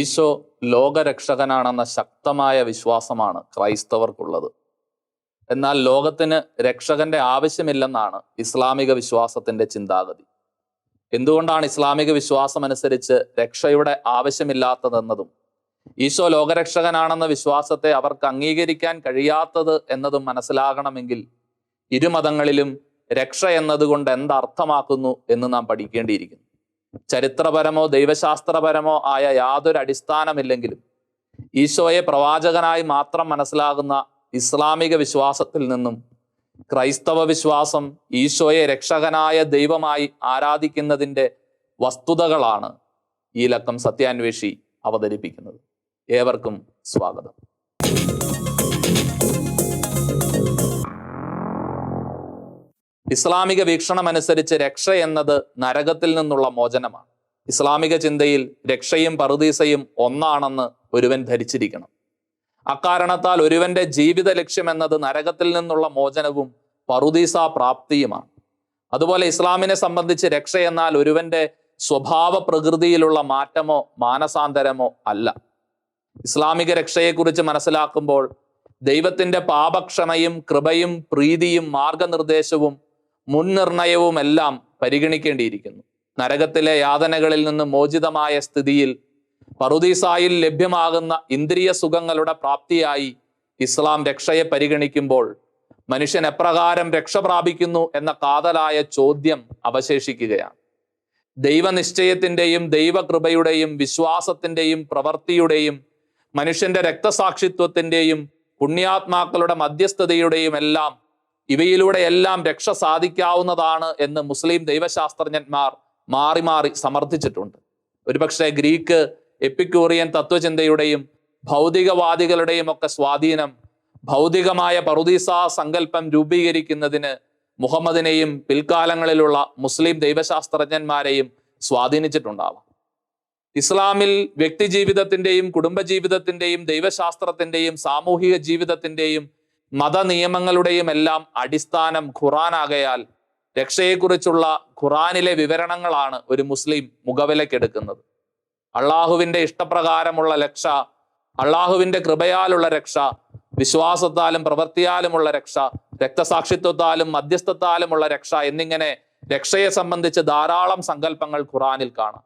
ഈശോ ലോകരക്ഷകനാണെന്ന ശക്തമായ വിശ്വാസമാണ് ക്രൈസ്തവർക്കുള്ളത്. എന്നാൽ ലോകത്തിന് രക്ഷകന്റെ ആവശ്യമില്ലെന്നാണ് ഇസ്ലാമിക വിശ്വാസത്തിന്റെ ചിന്താഗതി. എന്തുകൊണ്ടാണ് ഇസ്ലാമിക വിശ്വാസം അനുസരിച്ച് രക്ഷയുടെ ആവശ്യമില്ലാത്തതെന്നതും ഈശോ ലോകരക്ഷകനാണെന്ന വിശ്വാസത്തെ അവർക്ക് അംഗീകരിക്കാൻ കഴിയാത്തത് എന്നതും മനസ്സിലാകണമെങ്കിൽ ഇരുമതങ്ങളിലും രക്ഷ എന്നതുകൊണ്ട് എന്തർത്ഥമാക്കുന്നു എന്ന് നാം പഠിക്കേണ്ടിയിരിക്കുന്നു. ചരിത്രപരമോ ദൈവശാസ്ത്രപരമോ ആയ യാതൊരു അടിസ്ഥാനമില്ലെങ്കിലും ഈശോയെ പ്രവാചകനായി മാത്രം മനസ്സിലാകുന്ന ഇസ്ലാമിക വിശ്വാസത്തിൽ നിന്നും ക്രൈസ്തവ വിശ്വാസം ഈശോയെ രക്ഷകനായ ദൈവമായി ആരാധിക്കുന്നതിന്റെ വസ്തുതകളാണ് ഈ ലക്കം സത്യാന്വേഷി അവതരിപ്പിക്കുന്നത്. ഏവർക്കും സ്വാഗതം. ഇസ്ലാമിക വീക്ഷണം അനുസരിച്ച് രക്ഷ എന്നത് നരകത്തിൽ നിന്നുള്ള മോചനമാണ്. ഇസ്ലാമിക ചിന്തയിൽ രക്ഷയും പറുദീസയും ഒന്നാണെന്ന് ഒരുവൻ ധരിച്ചിരിക്കണം. അക്കാരണത്താൽ ഒരുവന്റെ ജീവിത ലക്ഷ്യം എന്നത് നരകത്തിൽ നിന്നുള്ള മോചനവും പറുദീസ പ്രാപ്തിയുമാണ്. അതുപോലെ ഇസ്ലാമിനെ സംബന്ധിച്ച് രക്ഷ എന്നാൽ ഒരുവന്റെ സ്വഭാവ പ്രകൃതിയിലുള്ള മാറ്റമോ മാനസാന്തരമോ അല്ല. ഇസ്ലാമിക രക്ഷയെക്കുറിച്ച് മനസ്സിലാക്കുമ്പോൾ ദൈവത്തിന്റെ പാപക്ഷമയും കൃപയും പ്രീതിയും മാർഗനിർദ്ദേശവും മുൻനിർണയവും എല്ലാം പരിഗണിക്കേണ്ടിയിരിക്കുന്നു. നരകത്തിലെ യാതനകളിൽ നിന്ന് മോചിതമായ സ്ഥിതിയിൽ പറുദീസായിൽ ലഭ്യമാകുന്ന ഇന്ദ്രിയ സുഖങ്ങളുടെ പ്രാപ്തിയായി ഇസ്ലാം രക്ഷയെ പരിഗണിക്കുമ്പോൾ മനുഷ്യൻ എപ്രകാരം രക്ഷ പ്രാപിക്കുന്നു എന്ന കാതലായ ചോദ്യം അവശേഷിക്കുകയാണ്. ദൈവനിശ്ചയത്തിന്റെയും ദൈവകൃപയുടെയും വിശ്വാസത്തിന്റെയും പ്രവൃത്തിയുടെയും മനുഷ്യന്റെ രക്തസാക്ഷിത്വത്തിന്റെയും പുണ്യാത്മാക്കളുടെ മധ്യസ്ഥതയുടെയും എല്ലാം ഇവയിലൂടെ എല്ലാം രക്ഷ സാധിക്കാവുന്നതാണ് എന്ന് മുസ്ലിം ദൈവശാസ്ത്രജ്ഞന്മാർ മാറി മാറി സമർത്ഥിച്ചിട്ടുണ്ട്. ഒരുപക്ഷെ ഗ്രീക്ക് എപ്പിക്യൂറിയൻ തത്വചിന്തയുടെയും ഭൗതികവാദികളുടെയും ഒക്കെ സ്വാധീനം ഭൗതികമായ പറുദീസ സങ്കല്പം രൂപീകരിക്കുന്നതിന് മുഹമ്മദിനെയും പിൽക്കാലങ്ങളിലുള്ള മുസ്ലിം ദൈവശാസ്ത്രജ്ഞന്മാരെയും സ്വാധീനിച്ചിട്ടുണ്ടാവാം. ഇസ്ലാമിൽ വ്യക്തിജീവിതത്തിന്റെയും കുടുംബജീവിതത്തിന്റെയും ദൈവശാസ്ത്രത്തിന്റെയും സാമൂഹിക ജീവിതത്തിന്റെയും മതനിയമങ്ങളുടെയും എല്ലാം അടിസ്ഥാനം ഖുറാനാകയാൽ രക്ഷയെക്കുറിച്ചുള്ള ഖുറാനിലെ വിവരണങ്ങളാണ് ഒരു മുസ്ലിം മുഖവിലക്കെടുക്കുന്നത്. അള്ളാഹുവിന്റെ ഇഷ്ടപ്രകാരമുള്ള രക്ഷ അള്ളാഹുവിന്റെ കൃപയാലുള്ള രക്ഷ വിശ്വാസത്താലും പ്രവൃത്തിയാലുമുള്ള രക്ഷ രക്തസാക്ഷിത്വത്താലും മധ്യസ്ഥത്താലുമുള്ള രക്ഷ എന്നിങ്ങനെ രക്ഷയെ സംബന്ധിച്ച് ധാരാളം സങ്കല്പങ്ങൾ ഖുറാനിൽ കാണാം.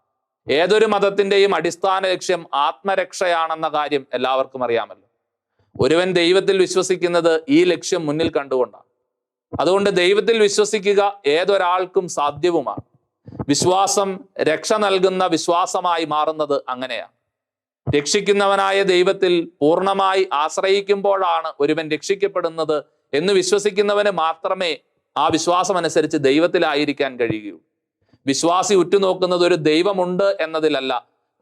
ഏതൊരു മതത്തിന്റെയും അടിസ്ഥാന ലക്ഷ്യം ആത്മരക്ഷയാണെന്ന കാര്യം എല്ലാവർക്കും അറിയാമല്ലോ. ഒരുവൻ ദൈവത്തിൽ വിശ്വസിക്കുന്നത് ഈ ലക്ഷ്യം മുന്നിൽ കണ്ടുകൊണ്ടാണ്. അതുകൊണ്ട് ദൈവത്തിൽ വിശ്വസിക്കുക ഏതൊരാൾക്കും സാധ്യവുമാണ്. വിശ്വാസം രക്ഷ നൽകുന്ന വിശ്വാസമായി മാറുന്നത് അങ്ങനെയാണ്. രക്ഷിക്കുന്നവനായ ദൈവത്തിൽ പൂർണമായി ആശ്രയിക്കുമ്പോഴാണ് ഒരുവൻ രക്ഷിക്കപ്പെടുന്നത് എന്ന് വിശ്വസിക്കുന്നവന് മാത്രമേ ആ വിശ്വാസം അനുസരിച്ച് ദൈവത്തിലായിരിക്കാൻ കഴിയുകയുള്ളൂ വിശ്വാസി ഉറ്റുനോക്കുന്നത് ഒരു ദൈവമുണ്ട് എന്നതിലല്ല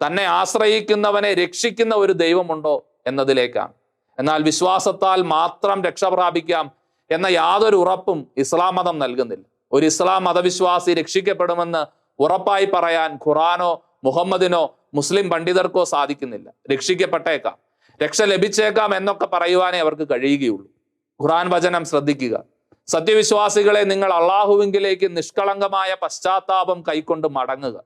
തന്നെ ആശ്രയിക്കുന്നവനെ രക്ഷിക്കുന്ന ഒരു ദൈവമുണ്ടോ എന്നതിലേക്കാണ്. എന്നാൽ വിശ്വാസത്താൽ മാത്രം രക്ഷ പ്രാപിക്കാം എന്ന യാതൊരു ഉറപ്പും ഇസ്ലാം മതം നൽകുന്നില്ല. ഒരു ഇസ്ലാം മതവിശ്വാസി രക്ഷിക്കപ്പെടുമെന്ന് ഉറപ്പായി പറയാൻ ഖുറാനോ മുഹമ്മദിനോ മുസ്ലിം പണ്ഡിതർക്കോ സാധിക്കുന്നില്ല. രക്ഷിക്കപ്പെട്ടേക്കാം. രക്ഷ ലഭിച്ചേക്കാം എന്നൊക്കെ പറയുവാനേ അവർക്ക് കഴിയുകയുള്ളൂ. ഖുറാൻ വചനം ശ്രദ്ധിക്കുക. സത്യവിശ്വാസികളെ നിങ്ങൾ അള്ളാഹുവിങ്കിലേക്ക് നിഷ്കളങ്കമായ പശ്ചാത്താപം കൈക്കൊണ്ട് മടങ്ങുക.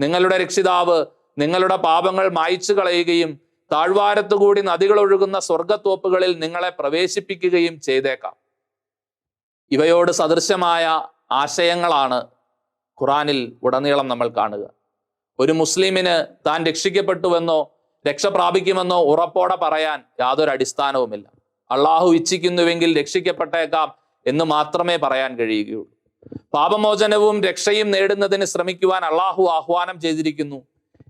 നിങ്ങളുടെ രക്ഷിതാവ് നിങ്ങളുടെ പാപങ്ങൾ മായ്ച്ചു കളയുകയും താഴ്വാരത്തുകൂടി നദികൾ ഒഴുകുന്ന സ്വർഗത്തോപ്പുകളിൽ നിങ്ങളെ പ്രവേശിപ്പിക്കുകയും ചെയ്തേക്കാം. ഇവയോട് സദൃശമായ ആശയങ്ങളാണ് ഖുറാനിൽ ഉടനീളം നമ്മൾ കാണുക. ഒരു മുസ്ലിമിന് താൻ രക്ഷിക്കപ്പെട്ടുവെന്നോ രക്ഷ പ്രാപിക്കുമെന്നോ ഉറപ്പോടെ പറയാൻ യാതൊരു അടിസ്ഥാനവുമില്ല. അള്ളാഹു ഇച്ഛിക്കുന്നുവെങ്കിൽ രക്ഷിക്കപ്പെട്ടേക്കാം എന്ന് മാത്രമേ പറയാൻ കഴിയുകയുള്ളൂ. പാപമോചനവും രക്ഷയും നേടുന്നതിന് ശ്രമിക്കുവാൻ അള്ളാഹു ആഹ്വാനം ചെയ്തിരിക്കുന്നു.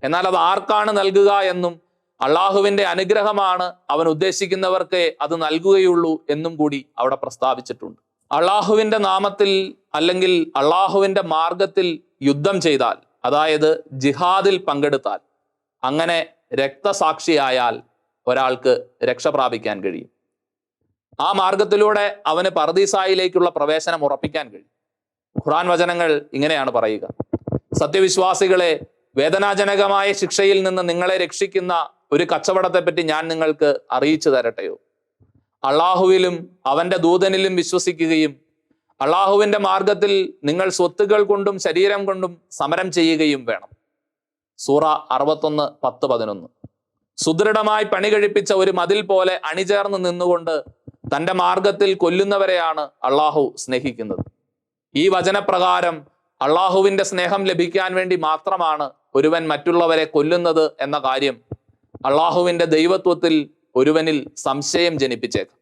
എന്നാൽ അത് ആർക്കാണ് നൽകുക എന്നും അള്ളാഹുവിന്റെ അനുഗ്രഹമാണ് അവൻ ഉദ്ദേശിക്കുന്നവർക്ക് അത് നൽകുകയുള്ളൂ എന്നും കൂടി അവിടെ പ്രസ്താവിച്ചിട്ടുണ്ട്. അള്ളാഹുവിന്റെ നാമത്തിൽ അല്ലെങ്കിൽ അള്ളാഹുവിന്റെ മാർഗത്തിൽ യുദ്ധം ചെയ്താൽ അതായത് ജിഹാദിൽ പങ്കെടുത്താൽ അങ്ങനെ രക്തസാക്ഷിയായാൽ ഒരാൾക്ക് രക്ഷ പ്രാപിക്കാൻ കഴിയും. ആ മാർഗത്തിലൂടെ അവന് പർദീസായിലേക്കുള്ള പ്രവേശനം ഉറപ്പിക്കാൻ കഴിയും. ഖുറാൻ വചനങ്ങൾ ഇങ്ങനെയാണ് പറയുക. സത്യവിശ്വാസികളെ വേദനാജനകമായ ശിക്ഷയിൽ നിന്ന് നിങ്ങളെ രക്ഷിക്കുന്ന ഒരു കച്ചവടത്തെപ്പറ്റി ഞാൻ നിങ്ങൾക്ക് അറിയിച്ചു തരട്ടെയോ? അള്ളാഹുവിലും അവന്റെ ദൂതനിലും വിശ്വസിക്കുകയും അള്ളാഹുവിന്റെ മാർഗത്തിൽ നിങ്ങൾ സ്വത്തുകൾ കൊണ്ടും ശരീരം കൊണ്ടും സമരം ചെയ്യുകയും വേണം. സൂറ അറുപത്തൊന്ന് പത്ത് പതിനൊന്ന്. സുദൃഢമായി പണി കഴിപ്പിച്ച ഒരു മതിൽ പോലെ അണിചേർന്ന് നിന്നുകൊണ്ട് തന്റെ മാർഗത്തിൽ കൊല്ലുന്നവരെയാണ് അള്ളാഹു സ്നേഹിക്കുന്നത്. ഈ വചനപ്രകാരം അള്ളാഹുവിന്റെ സ്നേഹം ലഭിക്കാൻ വേണ്ടി മാത്രമാണ് ഒരുവൻ മറ്റുള്ളവരെ കൊല്ലുന്നത് എന്ന കാര്യം അള്ളാഹുവിന്റെ ദൈവത്വത്തിൽ ഒരുവനിൽ സംശയം ജനിപ്പിച്ചേക്കാം.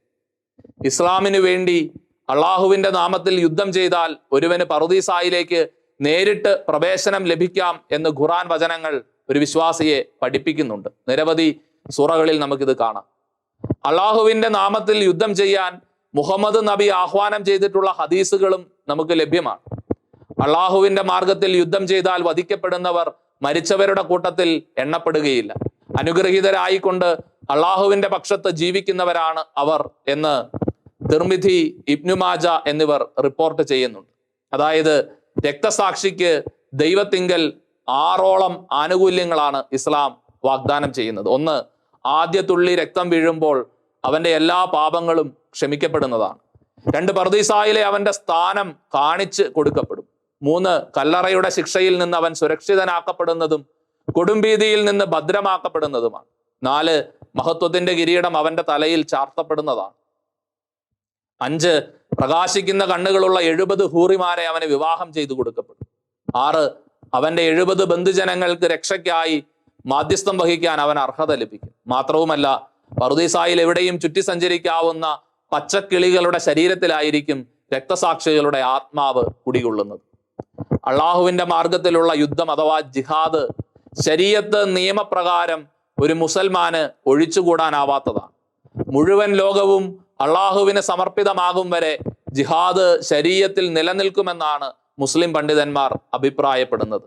ഇസ്ലാമിനു വേണ്ടി അള്ളാഹുവിന്റെ നാമത്തിൽ യുദ്ധം ചെയ്താൽ ഒരുവന് പറുദീസായിലേക്ക് നേരിട്ട് പ്രവേശനം ലഭിക്കാം എന്ന് ഖുറാൻ വചനങ്ങൾ ഒരു വിശ്വാസിയെ പഠിപ്പിക്കുന്നുണ്ട്. നിരവധി സുറകളിൽ നമുക്കിത് കാണാം. അള്ളാഹുവിന്റെ നാമത്തിൽ യുദ്ധം ചെയ്യാൻ മുഹമ്മദ് നബി ആഹ്വാനം ചെയ്തിട്ടുള്ള ഹദീസുകളും നമുക്ക് ലഭ്യമാണ്. അള്ളാഹുവിന്റെ മാർഗത്തിൽ യുദ്ധം ചെയ്താൽ വധിക്കപ്പെടുന്നവർ മരിച്ചവരുടെ കൂട്ടത്തിൽ എണ്ണപ്പെടുകയില്ല. അനുഗ്രഹീതരായിക്കൊണ്ട് അള്ളാഹുവിന്റെ പക്ഷത്ത് ജീവിക്കുന്നവരാണ് അവർ എന്ന് തിർമിധി ഇബ്നുമാജ എന്നിവർ റിപ്പോർട്ട് ചെയ്യുന്നുണ്ട്. അതായത് രക്തസാക്ഷിക്ക് ദൈവത്തിങ്കൽ ആറോളം ആനുകൂല്യങ്ങളാണ് ഇസ്ലാം വാഗ്ദാനം ചെയ്യുന്നത്. ഒന്ന് ആദ്യ തുള്ളി രക്തം വീഴുമ്പോൾ അവന്റെ എല്ലാ പാപങ്ങളും ക്ഷമിക്കപ്പെടുന്നതാണ്. രണ്ട് പർദീസായിലെ അവന്റെ സ്ഥാനം കാണിച്ച് കൊടുക്കപ്പെടും. മൂന്ന് കല്ലറയുടെ ശിക്ഷയിൽ നിന്ന് അവൻ സുരക്ഷിതനാക്കപ്പെടുന്നതും കൊടുംഭീതിയിൽ നിന്ന് ഭദ്രമാക്കപ്പെടുന്നതുമാണ്. നാല് മഹത്വത്തിന്റെ കിരീടം അവന്റെ തലയിൽ ചാർത്തപ്പെടുന്നതാണ്. അഞ്ച് പ്രകാശിക്കുന്ന കണ്ണുകളുള്ള എഴുപത് ഹൂറിമാരെ അവന് വിവാഹം ചെയ്തു കൊടുക്കപ്പെടും. ആറ് അവന്റെ എഴുപത് ബന്ധുജനങ്ങൾക്ക് രക്ഷയ്ക്കായി മാധ്യസ്ഥം വഹിക്കാൻ അവൻ അർഹത ലഭിക്കും. മാത്രവുമല്ല പറുദീസായിൽ എവിടെയും ചുറ്റി സഞ്ചരിക്കാവുന്ന പച്ചക്കിളികളുടെ ശരീരത്തിലായിരിക്കും രക്തസാക്ഷികളുടെ ആത്മാവ് കുടികൊള്ളുന്നത്. അള്ളാഹുവിന്റെ മാർഗത്തിലുള്ള യുദ്ധം അഥവാ ജിഹാദ് ശരീയത്ത് നിയമപ്രകാരം ഒരു മുസൽമാന് ഒഴിച്ചുകൂടാനാവാത്തതാണ്. മുഴുവൻ ലോകവും അള്ളാഹുവിന് സമർപ്പിതമാകും വരെ ജിഹാദ് ശരീരത്തിൽ നിലനിൽക്കുമെന്നാണ് മുസ്ലിം പണ്ഡിതന്മാർ അഭിപ്രായപ്പെടുന്നത്.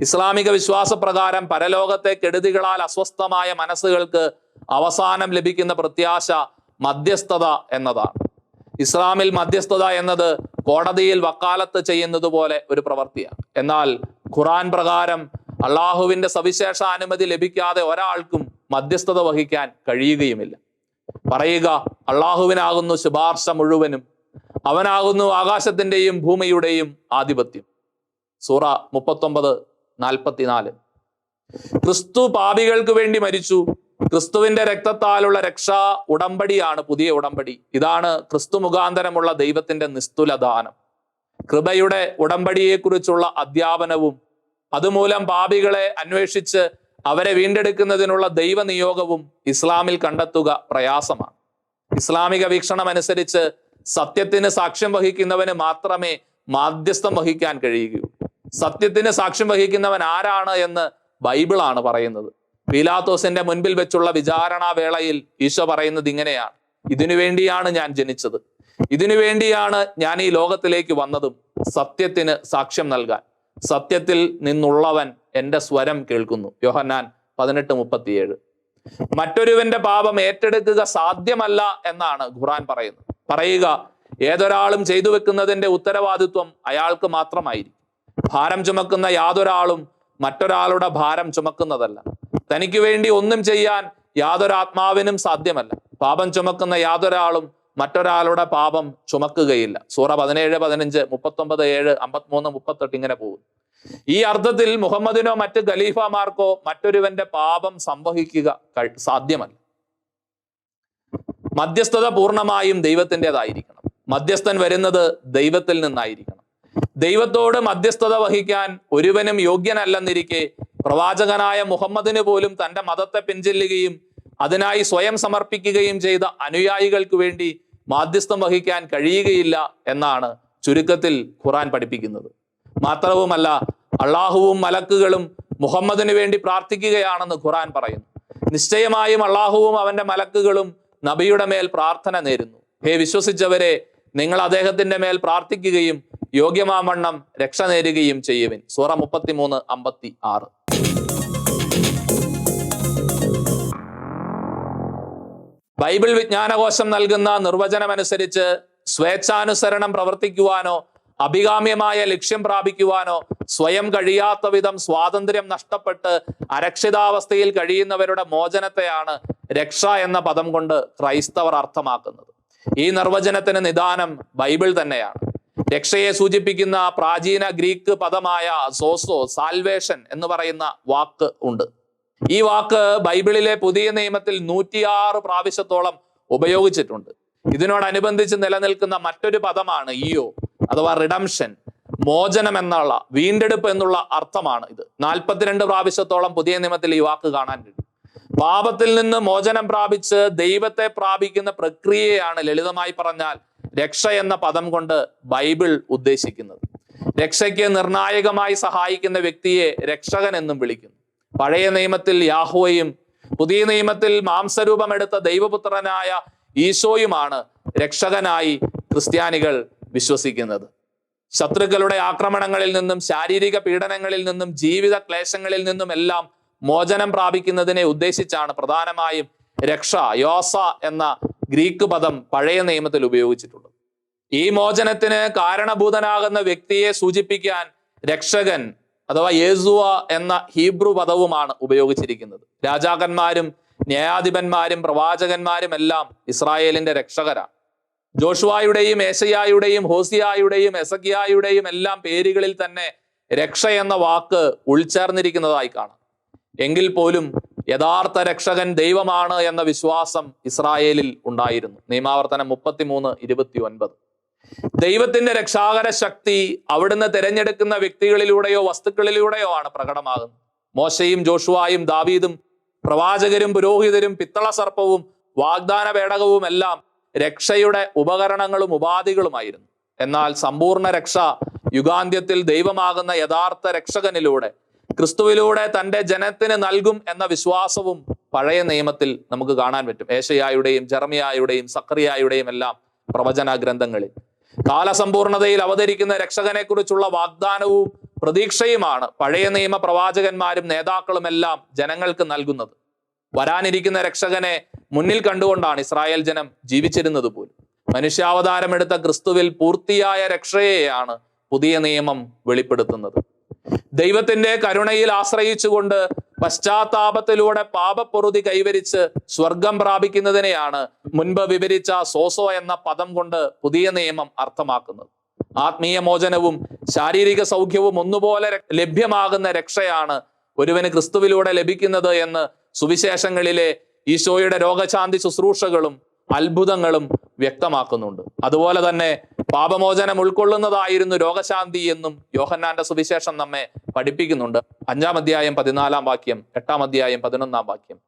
ഇസ്ലാമിക വിശ്വാസപ്രകാരം പരലോകത്തെ കെടുതികളാൽ അസ്വസ്ഥമായ മനസ്സുകൾക്ക് അവസാനം ലഭിക്കുന്ന പ്രത്യാശ മധ്യസ്ഥത എന്നതാണ്. ഇസ്ലാമിൽ മധ്യസ്ഥത എന്നത് കോടതിയിൽ വക്കാലത്ത് ചെയ്യുന്നത് പോലെ ഒരു പ്രവൃത്തിയാണ്. എന്നാൽ ഖുറാൻ പ്രകാരം അള്ളാഹുവിന്റെ സവിശേഷ അനുമതി ലഭിക്കാതെ ഒരാൾക്കും മധ്യസ്ഥത വഹിക്കാൻ കഴിയുകയുമില്ല. പറയുക അള്ളാഹുവിനാകുന്നു ശുപാർശ മുഴുവനും അവനാകുന്നു ആകാശത്തിന്റെയും ഭൂമിയുടെയും ആധിപത്യം. സൂറ മുപ്പത്തൊമ്പത് നാൽപ്പത്തിനാല്. ക്രിസ്തു പാപികൾക്ക് വേണ്ടി മരിച്ചു. ക്രിസ്തുവിന്റെ രക്തത്താലുള്ള രക്ഷാ ഉടമ്പടിയാണ് പുതിയ ഉടമ്പടി. ഇതാണ് ക്രിസ്തു മുഖാന്തരമുള്ള ദൈവത്തിന്റെ നിസ്തുലദാനം. കൃപയുടെ ഉടമ്പടിയെക്കുറിച്ചുള്ള അധ്യാപനവും അതുമൂലം പാപികളെ അന്വേഷിച്ച് അവരെ വീണ്ടെടുക്കുന്നതിനുള്ള ദൈവനിയോഗവും ഇസ്ലാമിൽ കണ്ടെത്തുക പ്രയാസമാണ്. ഇസ്ലാമിക വീക്ഷണം അനുസരിച്ച് സത്യത്തിന് സാക്ഷ്യം വഹിക്കുന്നവന് മാത്രമേ മാധ്യസ്ഥം വഹിക്കാൻ കഴിയുകയുള്ളൂ. സത്യത്തിന് സാക്ഷ്യം വഹിക്കുന്നവൻ ആരാണ് എന്ന് ബൈബിളാണ് പറയുന്നത്. പീലാത്തോസിന്റെ മുൻപിൽ വെച്ചുള്ള വിചാരണാ വേളയിൽ ഈശോ പറയുന്നത് ഇങ്ങനെയാണ്. ഇതിനു വേണ്ടിയാണ് ഞാൻ ജനിച്ചത്. ഇതിനു വേണ്ടിയാണ് ഞാൻ ഈ ലോകത്തിലേക്ക് വന്നതും സത്യത്തിന് സാക്ഷ്യം നൽകാൻ. സത്യത്തിൽ നിന്നുള്ളവൻ എന്റെ സ്വരം കേൾക്കുന്നു. യോഹന്നാൻ പതിനെട്ട് മുപ്പത്തിയേഴ്. മറ്റൊരുവന്റെ പാപം ഏറ്റെടുക്കുക സാധ്യമല്ല എന്നാണ് ഖുറാൻ പറയുന്നത്. പറയുക ഏതൊരാളും ചെയ്തു വെക്കുന്നതിന്റെ ഉത്തരവാദിത്വം അയാൾക്ക് മാത്രമായിരിക്കും. ഭാരം ചുമക്കുന്ന യാതൊരാളും മറ്റൊരാളുടെ ഭാരം ചുമക്കുന്നതല്ല. തനിക്ക് വേണ്ടി ഒന്നും ചെയ്യാൻ യാതൊരാത്മാവിനും സാധ്യമല്ല. പാപം ചുമക്കുന്ന യാതൊരാളും മറ്റൊരാളുടെ പാപം ചുമക്കുകയില്ല. സൂറ പതിനേഴ് പതിനഞ്ച് മുപ്പത്തൊമ്പത് ഏഴ് അമ്പത്തിമൂന്ന് മുപ്പത്തെട്ട് ഇങ്ങനെ പോകും ഈ അർത്ഥത്തിൽ മുഹമ്മദിനോ മറ്റ് ഖലീഫമാർക്കോ മറ്റൊരുവന്റെ പാപം സംവഹിക്കുക സാധ്യമല്ല. മധ്യസ്ഥത പൂർണമായും ദൈവത്തിന്റെതായിരിക്കണം. മധ്യസ്ഥൻ വരുന്നത് ദൈവത്തിൽ നിന്നായിരിക്കണം. ദൈവത്തോട് മധ്യസ്ഥത വഹിക്കാൻ ഒരുവനും യോഗ്യനല്ലെന്നിരിക്കെ പ്രവാചകനായ മുഹമ്മദിന് പോലും തന്റെ മതത്തെ പിൻചെല്ലുകയും അതിനായി സ്വയം സമർപ്പിക്കുകയും ചെയ്ത അനുയായികൾക്ക് വേണ്ടി മാധ്യസ്ഥം വഹിക്കാൻ കഴിയുകയില്ല എന്നാണ് ചുരുക്കത്തിൽ ഖുറാൻ പഠിപ്പിക്കുന്നത്. മാത്രവുമല്ല അള്ളാഹുവും മലക്കുകളും മുഹമ്മദിന് വേണ്ടി പ്രാർത്ഥിക്കുകയാണെന്ന് ഖുറാൻ പറയുന്നു. നിശ്ചയമായും അള്ളാഹുവും അവന്റെ മലക്കുകളും നബിയുടെ മേൽ പ്രാർത്ഥന നേരുന്നു. ഹേ വിശ്വസിച്ചവരെ നിങ്ങൾ അദ്ദേഹത്തിന്റെ മേൽ പ്രാർത്ഥിക്കുകയും യോഗ്യമാവണ്ണം രക്ഷ നേരുകയും ചെയ്യുവിൻ. സൂറ മുപ്പത്തിമൂന്ന് അമ്പത്തി ആറ് ബൈബിൾ വിജ്ഞാനകോശം നൽകുന്ന നിർവചനമനുസരിച്ച് സ്വേച്ഛാനുസരണം പ്രവർത്തിക്കുവാനോ അഭികാമ്യമായ ലക്ഷ്യം പ്രാപിക്കുവാനോ സ്വയം കഴിയാത്ത വിധം സ്വാതന്ത്ര്യം നഷ്ടപ്പെട്ട് അരക്ഷിതാവസ്ഥയിൽ കഴിയുന്നവരുടെ മോചനത്തെയാണ് രക്ഷ എന്ന പദം കൊണ്ട് ക്രൈസ്തവർ അർത്ഥമാക്കുന്നത്. ഈ നിർവചനത്തിന് നിദാനം ബൈബിൾ തന്നെയാണ്. രക്ഷയെ സൂചിപ്പിക്കുന്ന പ്രാചീന ഗ്രീക്ക് പദമായ സോസോ സാൽവേഷൻ എന്ന് പറയുന്ന വാക്ക് ഉണ്ട്. ഈ വാക്ക് ബൈബിളിലെ പുതിയ നിയമത്തിൽ നൂറ്റിയാറ് പ്രാവശ്യത്തോളം ഉപയോഗിച്ചിട്ടുണ്ട്. ഇതിനോടനുബന്ധിച്ച് നിലനിൽക്കുന്ന മറ്റൊരു പദമാണ് ഇയോ അഥവാ റിഡംഷൻ മോചനം എന്നുള്ള വീണ്ടെടുപ്പ് എന്നുള്ള അർത്ഥമാണ് ഇത്. നാൽപ്പത്തിരണ്ട് പ്രാവശ്യത്തോളം പുതിയ നിയമത്തിൽ ഈ വാക്ക് കാണാൻ കഴിയും. പാപത്തിൽ നിന്ന് മോചനം പ്രാപിച്ച് ദൈവത്തെ പ്രാപിക്കുന്ന പ്രക്രിയയാണ് ലളിതമായി പറഞ്ഞാൽ രക്ഷ എന്ന പദം കൊണ്ട് ബൈബിൾ ഉദ്ദേശിക്കുന്നത്. രക്ഷയ്ക്ക് നിർണായകമായി സഹായിക്കുന്ന വ്യക്തിയെ രക്ഷകൻ എന്നും വിളിക്കുന്നു. പഴയ നിയമത്തിൽ യാഹുവയും പുതിയ നിയമത്തിൽ മാംസരൂപമെടുത്ത ദൈവപുത്രനായ ഈശോയുമാണ് രക്ഷകനായി ക്രിസ്ത്യാനികൾ വിശ്വസിക്കുന്നത്. ശത്രുക്കളുടെ ആക്രമണങ്ങളിൽ നിന്നും ശാരീരിക പീഡനങ്ങളിൽ നിന്നും ജീവിത ക്ലേശങ്ങളിൽ നിന്നും എല്ലാം മോചനം പ്രാപിക്കുന്നതിനെ ഉദ്ദേശിച്ചാണ് പ്രധാനമായും രക്ഷ യോസ എന്ന ഗ്രീക്ക് പദം പഴയ നിയമത്തിൽ ഉപയോഗിച്ചിട്ടുള്ളത്. ഈ മോചനത്തിന് കാരണഭൂതനാകുന്ന വ്യക്തിയെ സൂചിപ്പിക്കാൻ രക്ഷകൻ അഥവാ യേസുവ എന്ന ഹീബ്രു പദവുമാണ് ഉപയോഗിച്ചിരിക്കുന്നത്. രാജാക്കന്മാരും ന്യായാധിപന്മാരും പ്രവാചകന്മാരും എല്ലാം ഇസ്രായേലിന്റെ രക്ഷകരാണ്. ജോഷുവായുടെയും ഏശയായുടെയും ഹോസിയായുടെയും എസക്കിയായുടെയും എല്ലാം പേരുകളിൽ തന്നെ രക്ഷ എന്ന വാക്ക് ഉൾച്ചേർന്നിരിക്കുന്നതായി കാണാം. എങ്കിൽ പോലും യഥാർത്ഥ രക്ഷകൻ ദൈവമാണ് എന്ന വിശ്വാസം ഇസ്രായേലിൽ ഉണ്ടായിരുന്നു. നിയമാവർത്തനം മുപ്പത്തിമൂന്ന് ഇരുപത്തി ഒൻപത് ദൈവത്തിന്റെ രക്ഷാകര ശക്തി അവിടുന്ന് തിരഞ്ഞെടുക്കുന്ന വ്യക്തികളിലൂടെയോ വസ്തുക്കളിലൂടെയോ ആണ് പ്രകടമാകുന്നത്. മോശയും ജോഷുവായും ദാവീദും പ്രവാചകരും പുരോഹിതരും പിത്തള സർപ്പവും വാഗ്ദാന പേടകവും എല്ലാം രക്ഷയുടെ ഉപകരണങ്ങളും ഉപാധികളുമായിരുന്നു. എന്നാൽ സമ്പൂർണ രക്ഷ യുഗാന്ത്യത്തിൽ ദൈവമാകുന്ന യഥാർത്ഥ രക്ഷകനിലൂടെ ക്രിസ്തുവിലൂടെ തന്റെ ജനത്തിന് നൽകും എന്ന വിശ്വാസവും പഴയ നിയമത്തിൽ നമുക്ക് കാണാൻ പറ്റും. ഏഷയായുടെയും ജർമിയായുടെയും സക്രിയായുടെയും എല്ലാം പ്രവചന ഗ്രന്ഥങ്ങളിൽ കാലസമ്പൂർണതയിൽ അവതരിക്കുന്ന രക്ഷകനെക്കുറിച്ചുള്ള വാഗ്ദാനവും പ്രതീക്ഷയുമാണ് പഴയ നിയമ പ്രവാചകന്മാരും നേതാക്കളുമെല്ലാം ജനങ്ങൾക്ക് നൽകുന്നത്. വരാനിരിക്കുന്ന രക്ഷകനെ മുന്നിൽ കണ്ടുകൊണ്ടാണ് ഇസ്രായേൽ ജനം ജീവിച്ചിരുന്നത് പോലും. മനുഷ്യാവതാരമെടുത്ത ക്രിസ്തുവിൽ പൂർത്തിയായ രക്ഷയെയാണ് പുതിയ നിയമം വെളിപ്പെടുത്തുന്നത്. ദൈവത്തിന്റെ കരുണയിൽ ആശ്രയിച്ചുകൊണ്ട് പശ്ചാത്താപത്തിലൂടെ പാപപ്പൊറുതി കൈവരിച്ച് സ്വർഗം പ്രാപിക്കുന്നതിനെയാണ് മുൻപ് വിവരിച്ച സോസോ എന്ന പദം കൊണ്ട് പുതിയ നിയമം അർത്ഥമാക്കുന്നത്. ആത്മീയ മോചനവും ശാരീരിക സൗഖ്യവും ഒന്നുപോലെ ലഭ്യമാകുന്ന രക്ഷയാണ് ഒരുവന് ക്രിസ്തുവിലൂടെ ലഭിക്കുന്നത് എന്ന് സുവിശേഷങ്ങളിലെ ഈശോയുടെ രോഗശാന്തി ശുശ്രൂഷകളും അത്ഭുതങ്ങളും വ്യക്തമാക്കുന്നുണ്ട്. അതുപോലെ തന്നെ പാപമോചനം ഉൾക്കൊള്ളുന്നതായിരുന്നു രോഗശാന്തി എന്നും യോഹന്നാന്റെ സുവിശേഷം നമ്മെ പഠിപ്പിക്കുന്നുണ്ട്. അഞ്ചാം അധ്യായം പതിനാലാം വാക്യം എട്ടാം അധ്യായം പതിനൊന്നാം വാക്യം.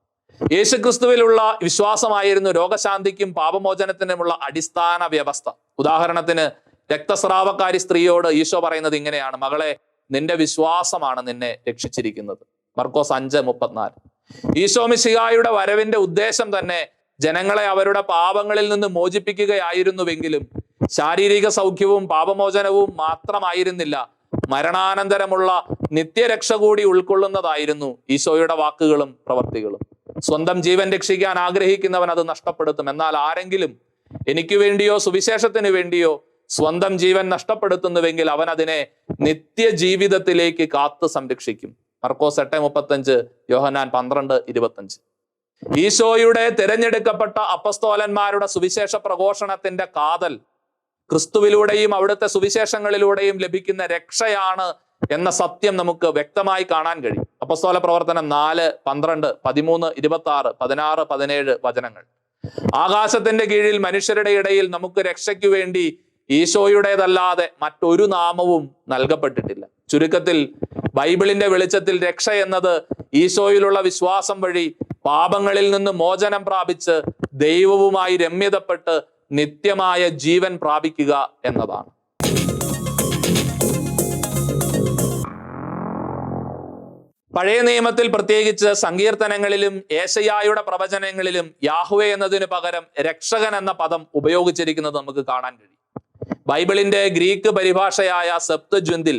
യേശുക്രിസ്തുവിലുള്ള വിശ്വാസമായിരുന്നു രോഗശാന്തിക്കും പാപമോചനത്തിനുമുള്ള അടിസ്ഥാന വ്യവസ്ഥ. ഉദാഹരണത്തിന് രക്തസ്രാവക്കാരി സ്ത്രീയോട് ഈശോ പറയുന്നത് ഇങ്ങനെയാണ് മകളെ നിന്റെ വിശ്വാസമാണ് നിന്നെ രക്ഷിച്ചിരിക്കുന്നത്. മർക്കോസ് അഞ്ച് മുപ്പത്തിനാല്. ഈശോ മിശിഹായുടെ വരവിന്റെ ഉദ്ദേശം തന്നെ ജനങ്ങളെ അവരുടെ പാപങ്ങളിൽ നിന്ന് മോചിപ്പിക്കുകയായിരുന്നുവെങ്കിലും ശാരീരിക സൗഖ്യവും പാപമോചനവും മാത്രമായിരുന്നില്ല. മരണാനന്തരമുള്ള നിത്യരക്ഷ കൂടി ഉൾക്കൊള്ളുന്നതായിരുന്നു ഈശോയുടെ വാക്കുകളും പ്രവർത്തികളും. സ്വന്തം ജീവൻ രക്ഷിക്കാൻ ആഗ്രഹിക്കുന്നവൻ അത് നഷ്ടപ്പെടുത്തും. എന്നാൽ ആരെങ്കിലും എനിക്ക് വേണ്ടിയോ സുവിശേഷത്തിന് വേണ്ടിയോ സ്വന്തം ജീവൻ നഷ്ടപ്പെടുത്തുന്നുവെങ്കിൽ അവൻ അതിനെ നിത്യജീവിതത്തിലേക്ക് കാത്തു സംരക്ഷിക്കും. മർക്കോസ് എട്ട് മുപ്പത്തഞ്ച് യോഹനാൻ പന്ത്രണ്ട് ഇരുപത്തഞ്ച്. ഈശോയുടെ തിരഞ്ഞെടുക്കപ്പെട്ട അപ്പസ്തോലന്മാരുടെ സുവിശേഷ പ്രഘോഷണത്തിന്റെ കാതൽ ക്രിസ്തുവിലൂടെയും അവിടുത്തെ സുവിശേഷങ്ങളിലൂടെയും ലഭിക്കുന്ന രക്ഷയാണ് എന്ന സത്യം നമുക്ക് വ്യക്തമായി കാണാൻ കഴിയും. അപ്പസ്തോല പ്രവർത്തനം നാല് പന്ത്രണ്ട് പതിമൂന്ന് ഇരുപത്തി ആറ് പതിനാറ് പതിനേഴ് വചനങ്ങൾ. ആകാശത്തിന്റെ കീഴിൽ മനുഷ്യരുടെ ഇടയിൽ നമുക്ക് രക്ഷയ്ക്കു വേണ്ടി ഈശോയുടേതല്ലാതെ മറ്റൊരു നാമവും നൽകപ്പെട്ടിട്ടില്ല. ചുരുക്കത്തിൽ ബൈബിളിന്റെ വെളിച്ചത്തിൽ രക്ഷ എന്നത് ഈശോയിലുള്ള വിശ്വാസം വഴി പാപങ്ങളിൽ നിന്ന് മോചനം പ്രാപിച്ച് ദൈവവുമായി രമ്യതപ്പെട്ട് നിത്യമായ ജീവൻ പ്രാപിക്കുക എന്നതാണ്. പഴയ നിയമത്തിൽ പ്രത്യേകിച്ച് സങ്കീർത്തനങ്ങളിലും ഏശയായുടെ പ്രവചനങ്ങളിലും യാഹുവെ എന്നതിന് പകരം രക്ഷകൻ എന്ന പദം ഉപയോഗിച്ചിരിക്കുന്നത് നമുക്ക് കാണാൻ കഴിയും. ബൈബിളിന്റെ ഗ്രീക്ക് പരിഭാഷയായ സെപ്തജ്വന്തിൽ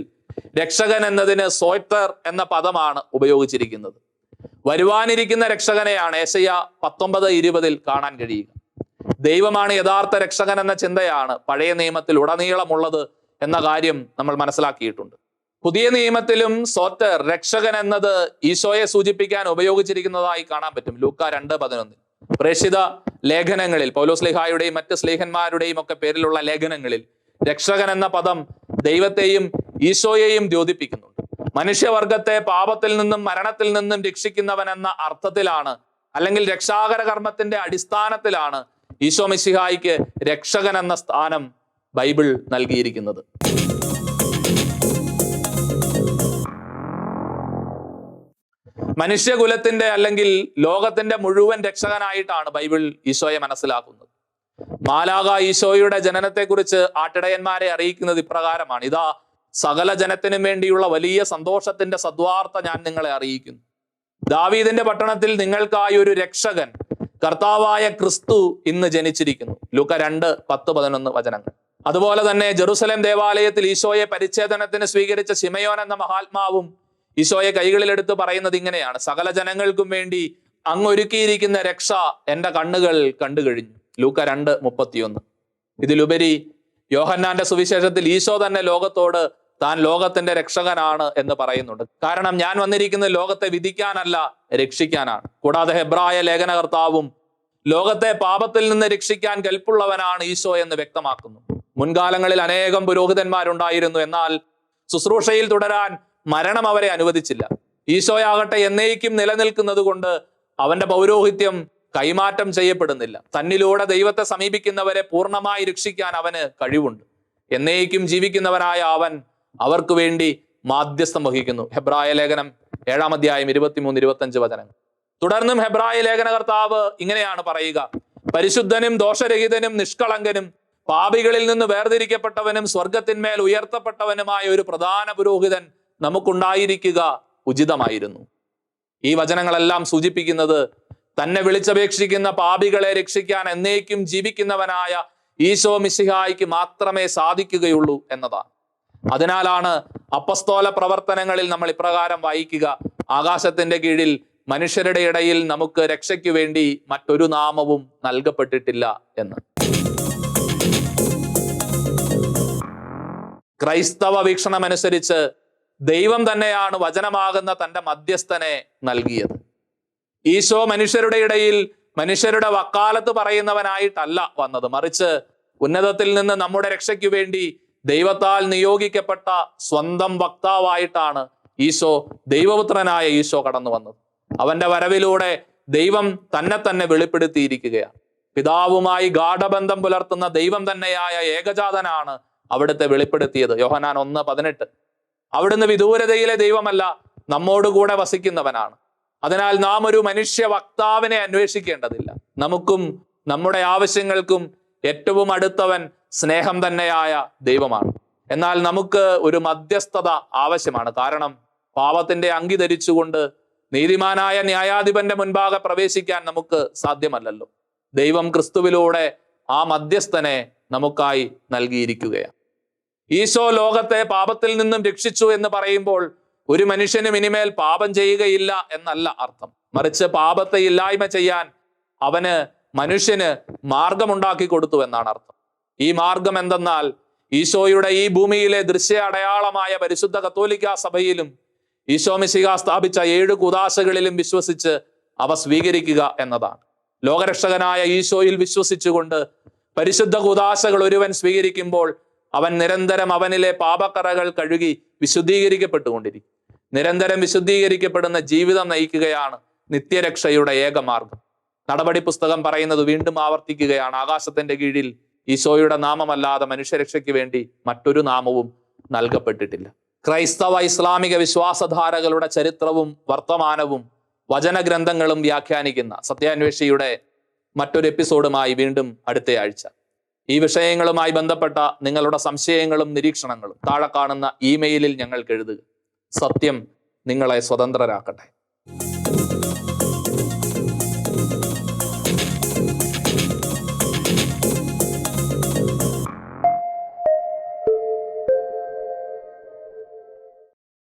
രക്ഷകൻ എന്നതിന് സോയ്റ്റർ എന്ന പദമാണ് ഉപയോഗിച്ചിരിക്കുന്നത്. വരുവാനിരിക്കുന്ന രക്ഷകനെയാണ് ഏശയ്യ പത്തൊമ്പത് ഇരുപതിൽ കാണാൻ കഴിയുക. ദൈവമാണ് യഥാർത്ഥ രക്ഷകൻ എന്ന ചിന്തയാണ് പഴയ നിയമത്തിൽ ഉടനീളമുള്ളത് എന്ന കാര്യം നമ്മൾ മനസ്സിലാക്കിയിട്ടുണ്ട്. പുതിയ നിയമത്തിലും സോറ്റർ രക്ഷകൻ എന്നത് ഈശോയെ സൂചിപ്പിക്കാൻ ഉപയോഗിച്ചിരിക്കുന്നതായി കാണാൻ പറ്റും. ലൂക്ക രണ്ട് പതിനൊന്നിൽ. പ്രേഷിത ലേഖനങ്ങളിൽ പൗലോസ് സ്ലിഹായുടെയും മറ്റ് സ്ലേഹന്മാരുടെയും ഒക്കെ പേരിലുള്ള ലേഖനങ്ങളിൽ രക്ഷകൻ എന്ന പദം ദൈവത്തെയും ഈശോയെയും ദ്യോതിപ്പിക്കുന്നുണ്ട്. മനുഷ്യവർഗത്തെ പാപത്തിൽ നിന്നും മരണത്തിൽ നിന്നും രക്ഷിക്കുന്നവൻ എന്ന അർത്ഥത്തിലാണ് അല്ലെങ്കിൽ രക്ഷാകര കർമ്മത്തിന്റെ അടിസ്ഥാനത്തിലാണ് ഈശോ മിശിഹായിക്ക് രക്ഷകൻ എന്ന സ്ഥാനം ബൈബിൾ നൽകിയിരിക്കുന്നത്. മനുഷ്യകുലത്തിന്റെ അല്ലെങ്കിൽ ലോകത്തിന്റെ മുഴുവൻ രക്ഷകനായിട്ടാണ് ബൈബിൾ ഈശോയെ മനസ്സിലാക്കുന്നത്. മാലാക ഈശോയുടെ ജനനത്തെക്കുറിച്ച് ആട്ടിടയന്മാരെ അറിയിക്കുന്നത് ഇപ്രകാരമാണ്. ഇതാ സകല ജനത്തിനും വേണ്ടിയുള്ള വലിയ സന്തോഷത്തിന്റെ സദ്വാർത്ത ഞാൻ നിങ്ങളെ അറിയിക്കുന്നു. ദാവീദിന്റെ പട്ടണത്തിൽ നിങ്ങൾക്കായി ഒരു രക്ഷകൻ കർത്താവായ ക്രിസ്തു ഇന്ന് ജനിച്ചിരിക്കുന്നു. ലൂക്ക രണ്ട് പത്ത് പതിനൊന്ന് വചനങ്ങൾ. അതുപോലെ തന്നെ ജെറുസലേം ദേവാലയത്തിൽ ഈശോയെ പരിച്ഛേദനത്തിന് സ്വീകരിച്ച ശിമയോൻ എന്ന മഹാത്മാവും ഈശോയെ കൈകളിലെടുത്ത് പറയുന്നത് ഇങ്ങനെയാണ്. സകല ജനങ്ങൾക്കും വേണ്ടി അങ്ങൊരുക്കിയിരിക്കുന്ന രക്ഷ എന്റെ കണ്ണുകൾ കണ്ടു കഴിഞ്ഞു. ലൂക്ക രണ്ട് മുപ്പത്തിയൊന്ന്. ഇതിലുപരി യോഹന്നാന്റെ സുവിശേഷത്തിൽ ഈശോ തന്നെ ലോകത്തോട് താൻ ലോകത്തിന്റെ രക്ഷകനാണ് എന്ന് പറയുന്നുണ്ട്. കാരണം ഞാൻ വന്നിരിക്കുന്നത് ലോകത്തെ വിധിക്കാനല്ല രക്ഷിക്കാനാണ്. കൂടാതെ ഹെബ്രായ ലേഖനകർത്താവും ലോകത്തെ പാപത്തിൽ നിന്ന് രക്ഷിക്കാൻ കൽപ്പുള്ളവനാണ് ഈശോ എന്ന് വ്യക്തമാക്കുന്നു. മുൻകാലങ്ങളിൽ അനേകം പുരോഹിതന്മാരുണ്ടായിരുന്നു. എന്നാൽ ശുശ്രൂഷയിൽ തുടരാൻ മരണം അവരെ അനുവദിച്ചില്ല. ഈശോയാകട്ടെ എന്നേക്കും നിലനിൽക്കുന്നത് കൊണ്ട് അവന്റെ പൗരോഹിത്യം കൈമാറ്റം ചെയ്യപ്പെടുന്നില്ല. തന്നിലൂടെ ദൈവത്തെ സമീപിക്കുന്നവരെ പൂർണമായി രക്ഷിക്കാൻ അവന് കഴിവുണ്ട്. എന്നേക്കും ജീവിക്കുന്നവനായ അവൻ അവർക്ക് വേണ്ടി മാധ്യസ്ഥം വഹിക്കുന്നു. ഹെബ്രായ ലേഖനം ഏഴാം അധ്യായം ഇരുപത്തിമൂന്ന് ഇരുപത്തഞ്ച് വചനങ്ങൾ. തുടർന്നും ഹെബ്രായ ലേഖനകർത്താവ് ഇങ്ങനെയാണ് പറയുക. പരിശുദ്ധനും ദോഷരഹിതനും നിഷ്കളങ്കനും പാപികളിൽ നിന്ന് വേർതിരിക്കപ്പെട്ടവനും സ്വർഗത്തിന്മേൽ ഉയർത്തപ്പെട്ടവനുമായ ഒരു പ്രധാന പുരോഹിതൻ നമുക്കുണ്ടായിരിക്കുക ഉചിതമായിരുന്നു. ഈ വചനങ്ങളെല്ലാം സൂചിപ്പിക്കുന്നത് തന്നെ വിളിച്ചപേക്ഷിക്കുന്ന പാപികളെ രക്ഷിക്കാൻ എന്നേക്കും ജീവിക്കുന്നവനായ ഈശോ മിശിഹായിക്ക് മാത്രമേ സാധിക്കുകയുള്ളൂ എന്നതാണ്. അതിനാലാണ് അപ്പസ്തോല പ്രവർത്തനങ്ങളിൽ നമ്മൾ ഇപ്രകാരം വായിക്കുക. ആകാശത്തിന്റെ കീഴിൽ മനുഷ്യരുടെ ഇടയിൽ നമുക്ക് രക്ഷയ്ക്ക് വേണ്ടി മറ്റൊരു നാമവും നൽകപ്പെട്ടിട്ടില്ല എന്ന്. ക്രൈസ്തവ വീക്ഷണമനുസരിച്ച് ദൈവം തന്നെയാണ് വചനമാകുന്ന തന്റെ മധ്യസ്ഥനെ നൽകിയത്. ഈശോ മനുഷ്യരുടെ ഇടയിൽ മനുഷ്യരുടെ വക്കാലത്ത് പറയുന്നവനായിട്ടല്ല വന്നത്. മറിച്ച് ഉന്നതത്തിൽ നിന്ന് നമ്മുടെ രക്ഷയ്ക്ക് വേണ്ടി ദൈവത്താൽ നിയോഗിക്കപ്പെട്ട സ്വന്തം വക്താവായിട്ടാണ് ഈശോ ദൈവപുത്രനായ ഈശോ കടന്നു വന്നത്. അവന്റെ വരവിലൂടെ ദൈവം തന്നെ തന്നെ വെളിപ്പെടുത്തിയിരിക്കുകയാണ്. പിതാവുമായി ഗാഠബന്ധം പുലർത്തുന്ന ദൈവം തന്നെയായ ഏകജാതനാണ് അവിടുത്തെ വെളിപ്പെടുത്തിയത്. യോഹനാൻ ഒന്ന് പതിനെട്ട്. അവിടുന്ന് വിദൂരതയിലെ ദൈവമല്ല നമ്മോടുകൂടെ വസിക്കുന്നവനാണ്. അതിനാൽ നാം ഒരു മനുഷ്യ വക്താവിനെ അന്വേഷിക്കേണ്ടതില്ല. നമുക്കും നമ്മുടെ ആവശ്യങ്ങൾക്കും ഏറ്റവും അടുത്തവൻ സ്നേഹം തന്നെയായ ദൈവമാണ്. എന്നാൽ നമുക്ക് ഒരു മധ്യസ്ഥത ആവശ്യമാണ്. കാരണം പാപത്തിന്റെ അങ്കി ധരിച്ചുകൊണ്ട് നീതിമാനായ ന്യായാധിപന്റെ മുൻപാകെ പ്രവേശിക്കാൻ നമുക്ക് സാധ്യമല്ലല്ലോ. ദൈവം ക്രിസ്തുവിലൂടെ ആ മധ്യസ്ഥനെ നമുക്കായി നൽകിയിരിക്കുകയാണ്. ഈശോ ലോകത്തെ പാപത്തിൽ നിന്നും രക്ഷിച്ചു എന്ന് പറയുമ്പോൾ ഒരു മനുഷ്യനും ഇനിമേൽ പാപം ചെയ്യുകയില്ല എന്നല്ല അർത്ഥം. മറിച്ച് പാപത്തെ ഇല്ലായ്മ ചെയ്യാൻ അവന് മനുഷ്യന് മാർഗമുണ്ടാക്കി കൊടുത്തു എന്നാണ് അർത്ഥം. ഈ മാർഗം എന്തെന്നാൽ ഈശോയുടെ ഈ ഭൂമിയിലെ ദൃശ്യ അടയാളമായ പരിശുദ്ധ കത്തോലിക്ക സഭയിലും ഈശോ മിശിക സ്ഥാപിച്ച ഏഴ് കുദാശകളിലും വിശ്വസിച്ച് അവ സ്വീകരിക്കുക എന്നതാണ്. ലോകരക്ഷകനായ ഈശോയിൽ വിശ്വസിച്ചുകൊണ്ട് പരിശുദ്ധ കുദാശകൾ ഒരുവൻ സ്വീകരിക്കുമ്പോൾ അവൻ നിരന്തരം അവനിലെ പാപക്കറകൾ കഴുകി വിശുദ്ധീകരിക്കപ്പെട്ടുകൊണ്ടിരിക്കും. നിരന്തരം വിശുദ്ധീകരിക്കപ്പെടുന്ന ജീവിതം നയിക്കുകയാണ് നിത്യരക്ഷയുടെ ഏക മാർഗം നടപടി പുസ്തകം പറയുന്നത് വീണ്ടും ആവർത്തിക്കുകയാണ്. ആകാശത്തിന്റെ കീഴിൽ ഈശോയുടെ നാമമല്ലാതെ മനുഷ്യരക്ഷയ്ക്ക് വേണ്ടി മറ്റൊരു നാമവും നൽകപ്പെട്ടിട്ടില്ല. ക്രൈസ്തവ ഇസ്ലാമിക വിശ്വാസധാരകളുടെ ചരിത്രവും വർത്തമാനവും വചനഗ്രന്ഥങ്ങളും വ്യാഖ്യാനിക്കുന്ന സത്യാന്വേഷിയുടെ മറ്റൊരു എപ്പിസോഡുമായി വീണ്ടും അടുത്തയാഴ്ച ഈ വിഷയങ്ങളുമായി ബന്ധപ്പെട്ട നിങ്ങളുടെ സംശയങ്ങളും നിരീക്ഷണങ്ങളും താഴെ കാണുന്ന ഇമെയിലിൽ ഞങ്ങൾക്ക് എഴുതുക. സത്യം നിങ്ങളെ സ്വതന്ത്രരാക്കട്ടെ.